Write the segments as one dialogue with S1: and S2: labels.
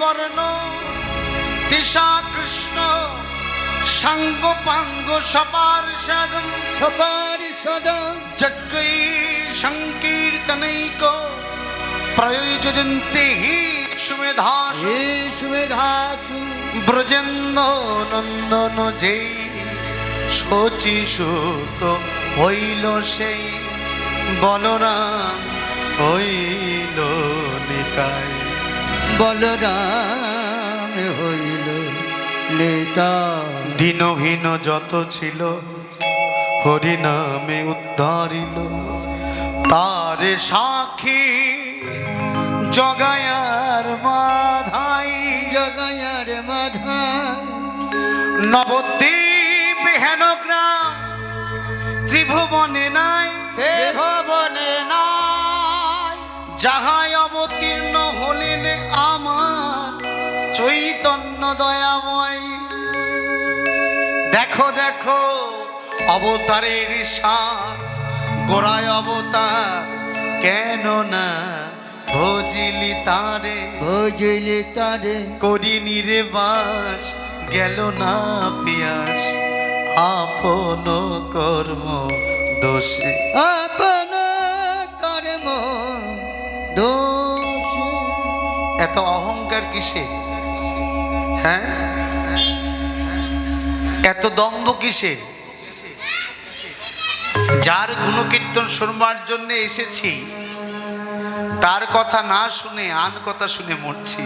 S1: বর্ণ দিশা কৃষ্ণ সাঙ্গ পাঙ্গ সপার সাধন
S2: সবার সদা
S1: যজ্ঞৈ সংকীর্তনৈক প্রয়োজন্তে হি সুমেধাস
S2: হে সুমেধাসু।
S1: ব্রজেন্দ্র নন্দন যে শচী সুত হইল সেই বলরাম হইল নিতাই।
S2: বলরাম হইল নেতা।
S1: দিনহীন যত ছিল হরিনামে উদ্ধারিল। তারে সাক্ষী জগায়ার মাধাই।
S2: জগায়ার মাধা
S1: নবদ্বীপ হেন গ্রাম ত্রিভুবনে নাই।
S3: ভবনে নাই।
S1: যাহাই অবতীর্ণ হলেন আমার চৈতন্য দয়াময়। দেখো দেখো অবতারের সার গোড়ায় অবতার কেন না ভজিলি তারে?
S2: ভজলে তারে।
S1: করিনি রে বাস গেল না পিয়াস আপন কর্ম দোষে।
S2: আপন
S1: এত অহংকার কিসে? হ্যাঁ? এত দম্ভ কিসে? যার গুণকীর্তন শুনবার জন্য এসেছি, তার কথা না শুনে আন কথা শুনে মরছি।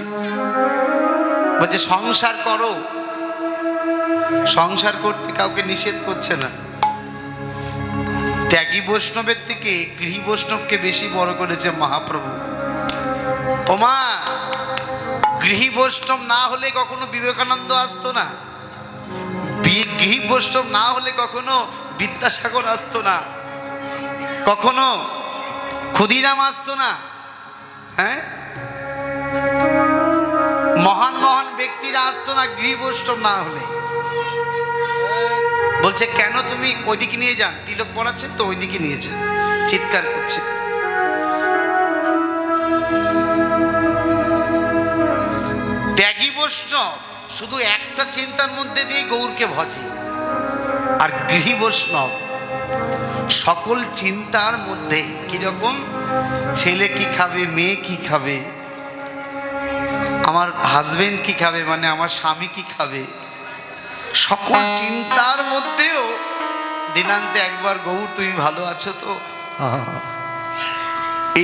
S1: বলছে, সংসার করো। সংসার করতে কাউকে নিষেধ করছে না। ত্যাগী বৈষ্ণবের থেকে গৃহী বৈষ্ণবকে বেশি বড় করেছে মহাপ্রভু। ওমা গৃহী বৈষ্ণব না হলে কখনো বিবেকানন্দ আসতো না। বি- গৃহী বৈষ্ণব না হলে কখনো বিদ্যাসাগর আসতো না। কখনো ক্ষুদিরাম আসতো না। হ্যাঁ? মহান মহান ব্যক্তিরা আসতো না গৃহী বৈষ্ণব না হলে। বলছে, কেন তুমি ওইদিকে নিয়ে যান? তিলক পড়াচ্ছেন তো ওইদিকে নিয়ে যান। চিৎকার করছে। ত্যাগী বৈষ্ণব শুধু একটা চিন্তার মধ্যে দিয়ে গৌরকে ভজে। আর গৃহী বৈষ্ণব সকল চিন্তার মধ্যে কীরকম? ছেলে কি খাবে মেয়ে কি খাবে? আমার হাজবেন্ড কি খাবে মানে আমার স্বামী কি খাবে? সকল চিন্তার মধ্যেও দিনান্তে একবার গৌর তুমি ভালো আছো তো?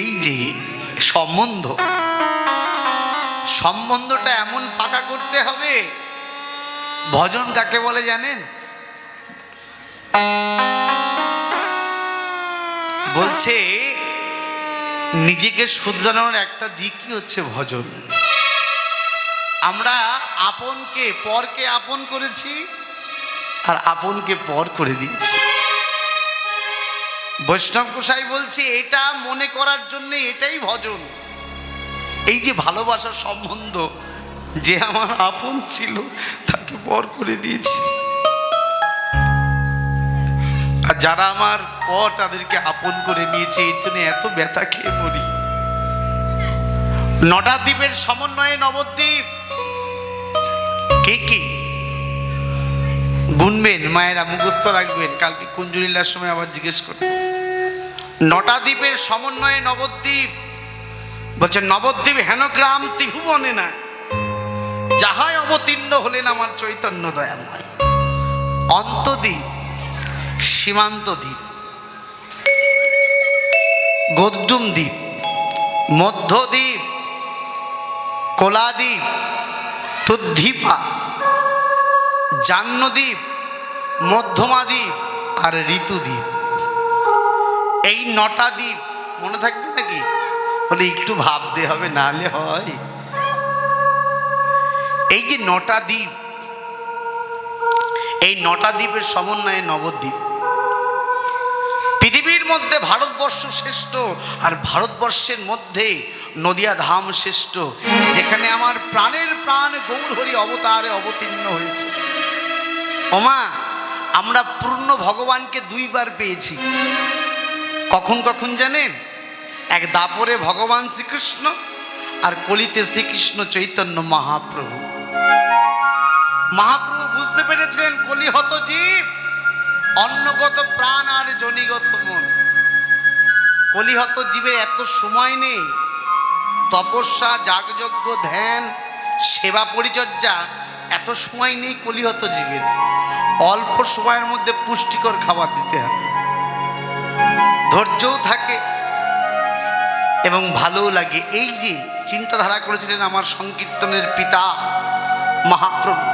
S1: এই যে সম্বন্ধ সম্বন্ধটা এমন পাকা করতে হবে। ভজন কাকে বলে জানেন? বলছে, নিজেকে শুধরানোর একটা দিকই হচ্ছে ভজন। আমরা আপনকে, পরকে আপন করেছি, আর আপনকে পর করে দিয়েছি। বৈষ্ণব গোসাই বলছে, এটা মনে করার জন্য এটাই ভজন। এই যে ভালোবাসার সম্বন্ধ যে আমার আপন ছিল, তাকে পর করে দিয়েছি। আর যারা আমার পর তাদেরকে আপন করে নিয়েছে, এর জন্য এত ব্যথা খেয়ে মরি। নটা দ্বীপের সমন্বয়ে নবদ্বীপ। কে কি? গুনবেন, মায়েরা মুখস্থ রাখবেন। কালকে কুঞ্জুরিল্লার সময় আবার জিজ্ঞেস করবেন। নটা দ্বীপের সমন্বয়ে নবদ্বীপ। বলছে, নবদ্বীপ হেন গ্রাম ত্রিভুবনে না যাহাই অবতীর্ণ হলেন আমার চৈতন্য দয়াময়। অন্তদ্বীপ সীমান্ত দ্বীপ গদ্যুম দ্বীপ মধ্যদ্বীপ, কোলাদ্বীপ তুদ্ধিপা জাহ্নদ্বীপ, মধ্যমাদ্বীপ আর ঋতুদ্বীপ। এই নটা দ্বীপ মনে থাকবে বলে, একটু ভাবতে হবে, নাহলে হয়। এই যে নটা দ্বীপ, এই নটা দ্বীপের সমন্বয়ে নবদ্বীপ। পৃথিবীর মধ্যে ভারতবর্ষ শ্রেষ্ঠ আর ভারতবর্ষের মধ্যে নদিয়া ধাম শ্রেষ্ঠ, যেখানে আমার প্রাণের প্রাণ গৌরহরি অবতারে অবতীর্ণ হয়েছে। ওমা, আমরা পূর্ণ ভগবানকে দুইবার পেয়েছি। কখন কখন জানেন? এক দাপরে ভগবান শ্রীকৃষ্ণ আর কলিতে শ্রীকৃষ্ণ চৈতন্য মহাপ্রভু। মহাপ্রভু বুঝতে পেরেছিলেন কলিহত জীব, অন্নগত প্রাণ আর জনিগত মন। কলিহত জীবের এত সময় নেই, তপস্যা, যাগযজ্ঞ, ধ্যান, সেবা পরিচর্যা, এত সময় নেই কলিহত জীবের। অল্প সময়ের মধ্যে পুষ্টিকর খাবার দিতে হবে। ধৈর্যও থাকে এবং ভালোও লাগে। এই যে চিন্তাধারা করেছিলেন আমার সংকীর্তনের পিতা মহাপ্রভু,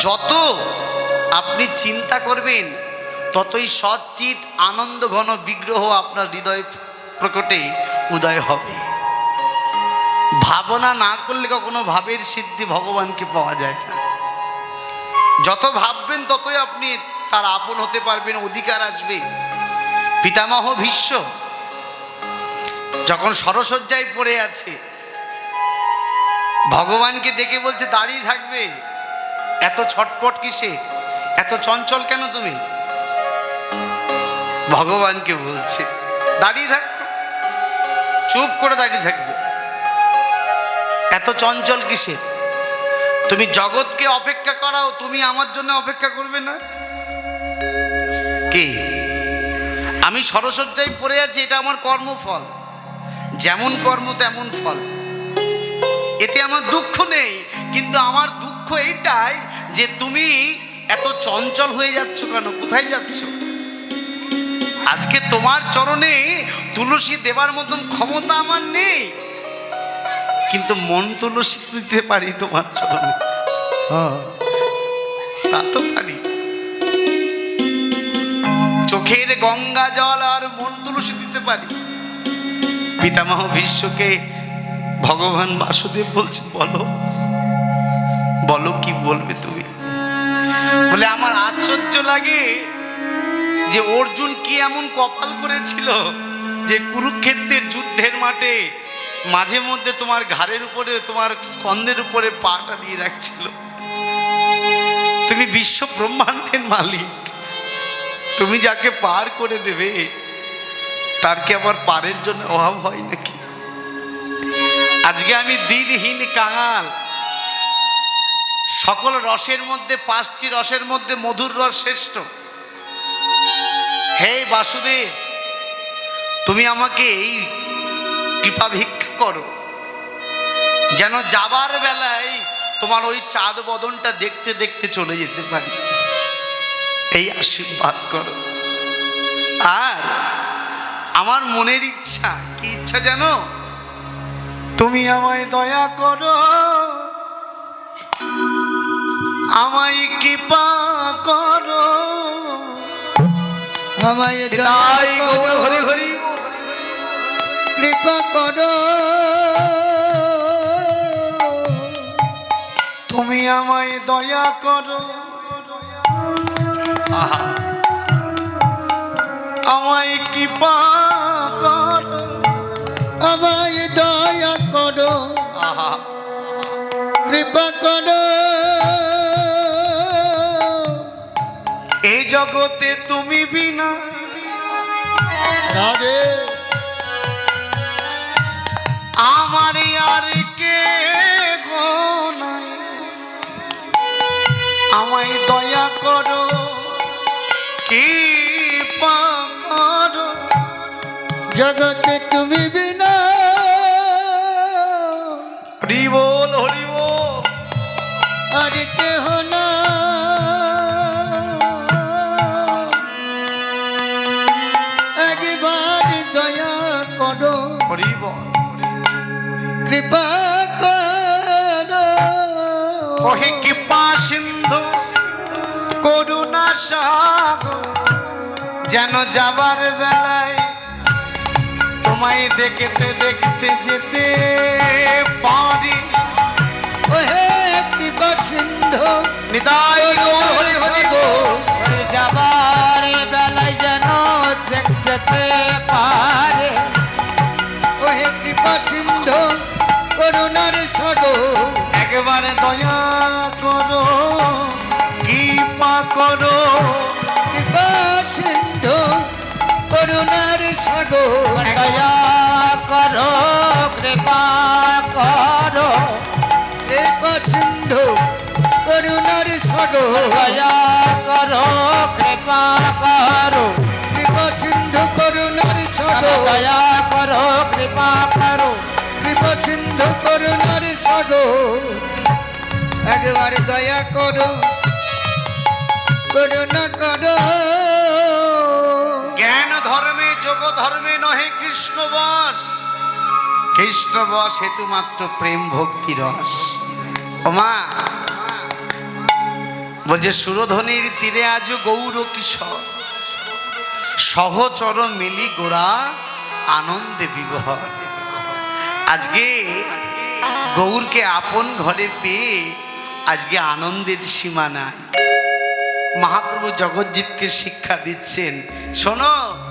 S1: যত আপনি চিন্তা করবেন, ততই সচ্চিত আনন্দ ঘন বিগ্রহ আপনার হৃদয় প্রকটে উদয় হবে। ভাবনা না করলে কখনো ভাবের সিদ্ধি ভগবানকে পাওয়া যায় না। যত ভাববেন, ততই আপনি তার আপন হতে পারবেন, অধিকার আসবে। পিতামহ ভীষ্ম যখন সরসজ্জায় পড়ে আছে, ভগবানকে দেখে বলছে, দাঁড়িয়ে থাকবে? এত ছটপট কিসে? এত চঞ্চল কেন তুমি? ভগবানকে বলছে, দাঁড়িয়ে থাক, চুপ করে দাঁড়িয়ে থাকবে। এত চঞ্চল কিসে? তুমি জগৎকে অপেক্ষা করাও, তুমি আমার জন্য অপেক্ষা করবে না? কে? আমি সরসজ্জায় পড়ে আছি, এটা আমার কর্মফল। যেমন কর্ম তেমন ফল। এতে আমার দুঃখ নেই কিন্তু আমার দুঃখ এইটাই যে তুমি এত চঞ্চল হয়ে যাচ্ছ কেন? কোথায় যাচ্ছ? আজকে তোমার চরণে তুলসী দেবার মতন ক্ষমতা আমার নেই কিন্তু মন তুলসী দিতে পারি তোমার চরণে।
S2: হ্যাঁ।
S1: তা তো পারি চোখের গঙ্গা জল আর মন তুলসী দিতে পারি। পিতামহ বিশ্বকে ভগবান বাসুদেব বলছে, বলো বলো কি বলবে তুমি? বলে আমার আশ্চর্য লাগে যে অর্জুন কি এমন কপাল করেছিল যে কুরুক্ষেত্রের যুদ্ধের মাঠে মাঝে মধ্যে তোমার ঘাড়ের উপরে, তোমার স্কন্ধের উপরে পাটা দিয়ে রাখছিল। তুমি বিশ্ব ব্রহ্মাণ্ডের মালিক। তুমি যাকে পার করে দেবে তার কি আবার পারের জন্য অভাব হয় নাকি? আজকে আমি দিলহীন কাঙাল। সকল রসের মধ্যে, পাঁচটি রসের মধ্যে মধুর রস শ্রেষ্ঠ। হে বাসুদেব, তুমি আমাকে এই কৃপা ভিক্ষা করো। যেন যাবার বেলায় তোমার ওই চাঁদ বদনটা দেখতে দেখতে চলে যেতে পারি। এই আশীর্বাদ করো। আর আমার মনের ইচ্ছা কি ইচ্ছা জানো? তুমি আমায় দয়া করো। আমায় কৃপা করো।
S2: আমায়
S1: হরি হরি
S2: কৃপা করো।
S1: তুমি আমায় দয়া করো। আমায় কৃপা জগতে তুমি বিনা। আমার আর কে আমায় দয়া করো কৃপা করো।
S2: জগতে তুমি বিনা।
S1: হরি যেন যাবার বেলায় তোমায় দেখতে দেখতে যেতে পারি।
S2: ওহে কৃপা সিন্ধু
S1: হরি হরি গো দয়া করো কৃপা করো।
S2: কৃপা সিন্ধু করুণার সাগর।
S3: দয়া করো কৃপা করো।
S2: সিন্ধু করুণার সাগর।
S3: দয়া করো কৃপা করো।
S2: কৃপা সিন্ধু করুণার সাগর। একবার দয়া করো করুণা করো।
S1: জ্ঞান ধর্মে ধর্মে নহে কৃষ্ণ বস। কৃষ্ণ বস হেতু মাত্র প্রেম ভক্তি রস। ওমা বলছে সুরধনির তীরে আজ গৌর কিশোর। সহচর মিলি গোড়া আনন্দে বিবহর। আজকে গৌরকে আপন ঘরে পেয়ে আজকে আনন্দের সীমা নাই। মহাপ্রভু জগজ্জীবকে শিক্ষা দিচ্ছেন, শোনো।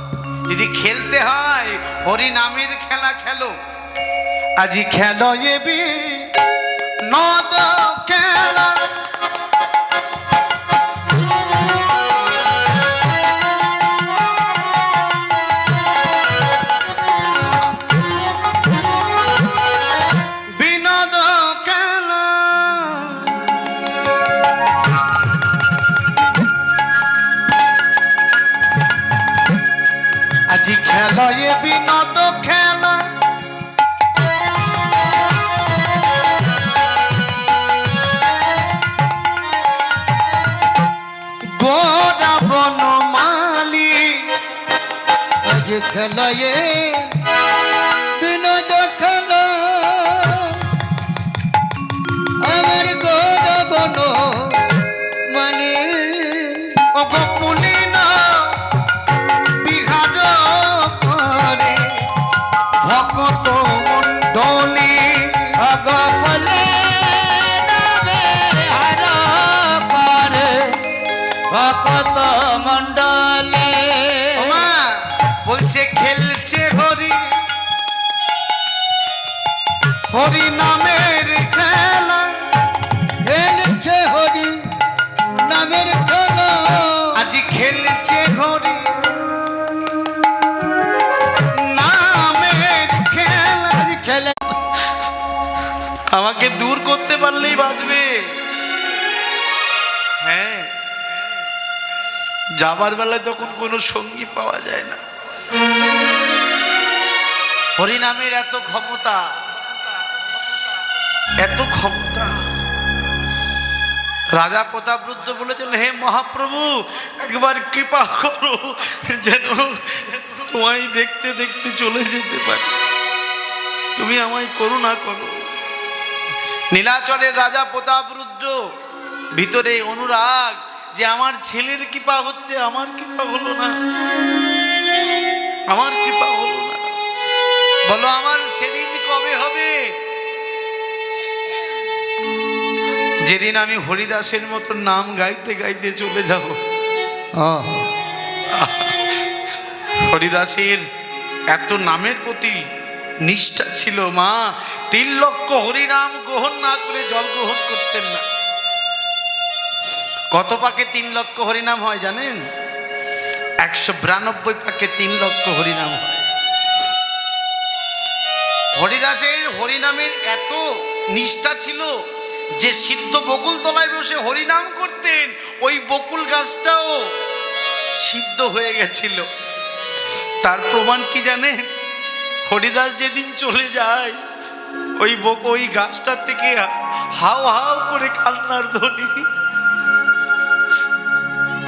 S1: যদি খেলতে হয় হরি নামের খেলা খেলো। আজি খেলো এবি নদ খেলা বলছে খেলছে হরি হরি নামের খেলা।
S2: খেলছে হরি নামের খেলা।
S1: আজি খেলছে হরি নামের খেলা।
S3: খেলে
S1: আমাকে দূর করতে পারলেই বাঁচবে। হ্যাঁ। যাবার বেলায় তখন কোনো সঙ্গী পাওয়া যায় না। হরিনামের এত ক্ষমতা। এত ক্ষমতা। রাজা প্রতাপরুদ্র বলেছেন, হে মহাপ্রভু, একবার কৃপা করো, যেন তোমায় দেখতে দেখতে চলে যেতে পারি। তুমি আমায় করুণা করো। নীলাচলের রাজা প্রতাপরুদ্র ভিতরে অনুরাগ যে আমার ছেলের কৃপা হচ্ছে, আমার কৃপা হলো না। আমার কৃপা হলো না। বলো আমার সেদিন কবে হবে? যেদিন আমি হরিদাসের মতো নাম গাইতে গাইতে চলে যাব। হরিদাসের এত নামের প্রতি নিষ্ঠা ছিল মা। তিন লক্ষ হরিনাম গ্রহণ না করে জল গ্রহণ করতেন না। কত পাকে তিন লক্ষ হরিনাম হয় জানেন? একশো বিরানব্বই পাকে তিন লক্ষ হরিনাম হয়। হরিদাসের হরিনামের এত নিষ্ঠা ছিল যে সিদ্ধ বকুল তলায় বসে হরিনাম করতেন, ওই বকুল গাছটাও সিদ্ধ হয়ে গেছিল। তার প্রমাণ কি জানেন? হরিদাস যেদিন চলে যায়, ওই বক- ওই গাছটা থেকে হাও হাও করে কান্নার ধ্বনি।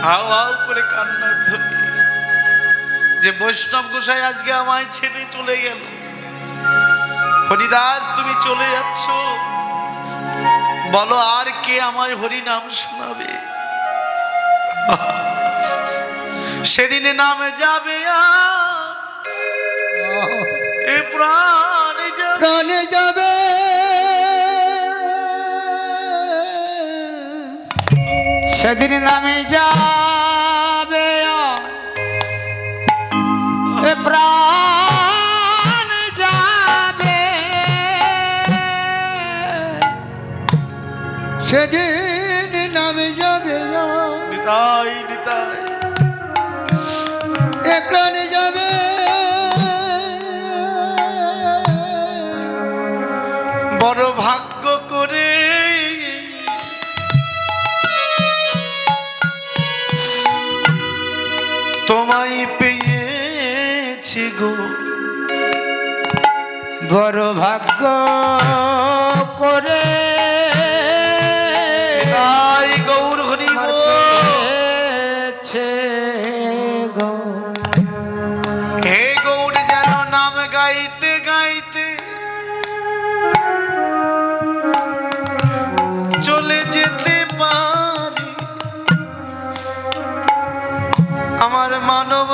S1: হাও হাও করে কান্নার ধ্বনি। যে বৈষ্ণব গোসাই আজকে আমায় ছেড়ে চলে গেল। হরিদাস তুমি চলে যাচ্ছ। বলো আর কে আমায় হরি নাম শোনাবে? সেদিনে নামে যাবে এ প্রাণ যাবে।
S2: প্রাণে যাবে।
S3: সেদিন নামে যাবে প্রাণ যাবে।
S2: সেদিন
S3: বড় ভাগ্য করে।
S1: গৌর হরি হে গৌর যেন নাম গাইতে গাইতে চলে যেতে আমার মানব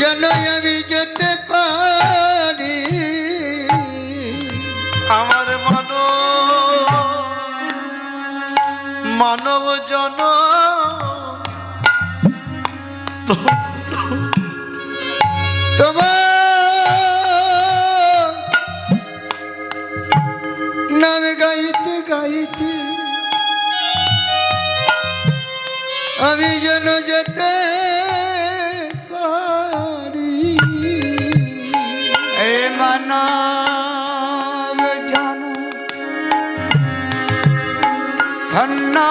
S2: যেন আমি যেতে পারি।
S1: আমার মানব মানব জন
S2: তো আমি যেন যেতে পারি।
S3: এ মানা জানো ধন্যা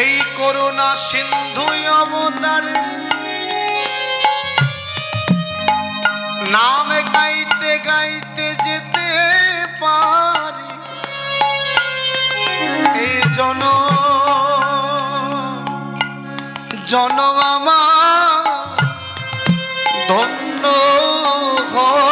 S1: এই করুণা সিন্ধু অবতার। নাম গাইতে গাইতে যেতে পা জন জন আমার ধন্য
S2: ঘর।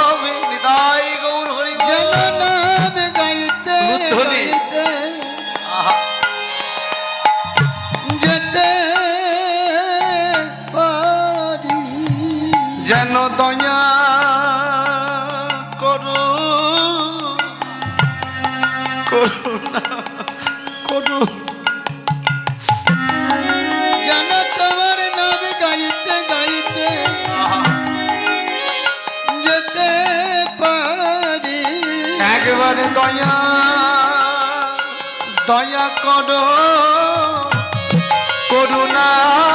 S2: না